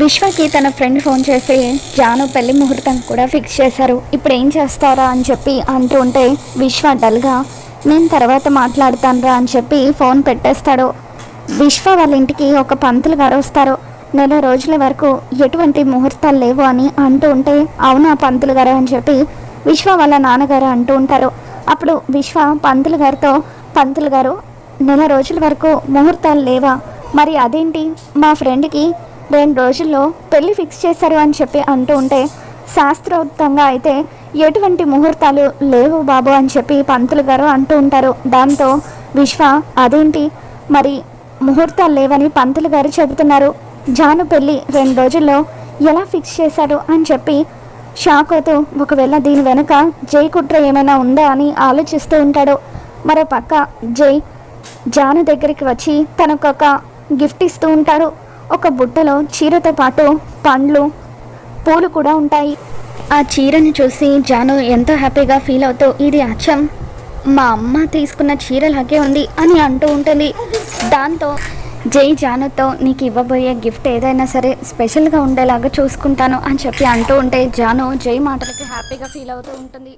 విశ్వకి తన friend phone చేసి జాను పెళ్ళి ముహూర్తం కూడా ఫిక్స్ చేశారు. ఇప్పుడు ఏం చేస్తారా? అని చెప్పి అంటూ ఉంటే విశ్వ డల్గా నేను తర్వాత మాట్లాడతానురా అని చెప్పి ఫోన్ పెట్టేస్తాడు. విశ్వ వాళ్ళ ఇంటికి ఒక పంతులు గారు వస్తారు. నెల రోజుల వరకు ఎటువంటి ముహూర్తాలు లేవు అని అంటూ ఉంటే అవునా పంతులు గారు అని చెప్పి విశ్వ వాళ్ళ నాన్నగారు అంటూ ఉంటారు. అప్పుడు విశ్వ పంతులు గారితో పంతులు గారు నెల రోజుల వరకు ముహూర్తాలు లేవా? మరి అదేంటి? మా ఫ్రెండ్కి రెండు రోజుల్లో పెళ్ళి ఫిక్స్ చేశారు అని చెప్పి అంటూ ఉంటే శాస్త్రోక్తంగా అయితే ఎటువంటి ముహూర్తాలు లేవు బాబు అని చెప్పి పంతులు గారు అంటూ ఉంటారు. దాంతో విశ్వ అదేంటి? మరి ముహూర్తాలు లేవని పంతులు గారు చెబుతున్నారు. జాను పెళ్ళి రెండు రోజుల్లో ఎలా ఫిక్స్ చేశారు అని చెప్పి షాక్ అవుతూ ఒకవేళ దీని వెనుక జై కుట్ర ఏమైనా ఉందా? అని ఆలోచిస్తూ ఉంటాడు. మరో పక్క జై జాను దగ్గరికి వచ్చి తనకు ఒక గిఫ్ట్ ఇస్తూ ఉంటాడు ఒక బుట్టలో చీరతో పాటు పండ్లు పూలు కూడా ఉంటాయి. ఆ చీరను చూసి జాను ఎంతో హ్యాపీగా ఫీల్ అవుతూ ఇది అచ్చం. మా అమ్మ తీసుకున్న చీరలాగే ఉంది అని అంటూ ఉంటుంది. దాంతో జై జానుతో నీకు ఇవ్వబోయే గిఫ్ట్ ఏదైనా సరే స్పెషల్గా ఉండేలాగా చూసుకుంటాను అని చెప్పి అంటూ ఉంటే జాను జై మాటలకి హ్యాపీగా ఫీల్ అవుతూ ఉంటుంది.